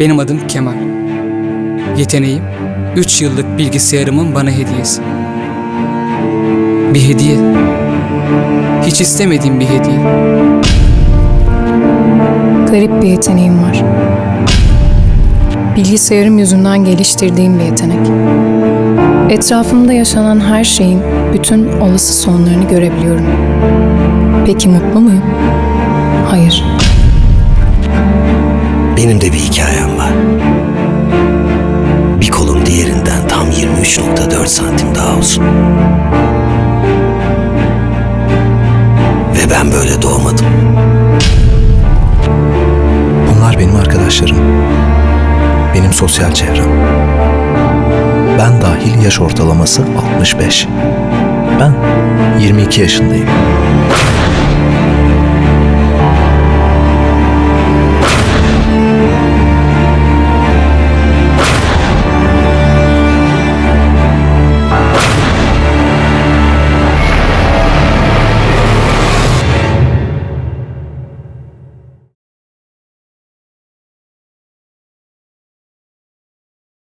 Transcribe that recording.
Benim adım Kemal. Yeteneğim 3 yıllık bilgisayarımın bana hediyesi. Bir hediye. Hiç istemediğim bir hediye. Garip bir yeteneğim var. Bilgisayarım yüzünden geliştirdiğim bir yetenek. Etrafımda yaşanan her şeyin bütün olası sonlarını görebiliyorum. Peki mutlu muyum? Hayır. Benim de bir hikayem var. Bir kolum diğerinden tam 23.4 santim daha uzun. Ve ben böyle doğmadım. Bunlar benim arkadaşlarım. Benim sosyal çevrem. Ben dahil yaş ortalaması 65. Ben 22 yaşındayım.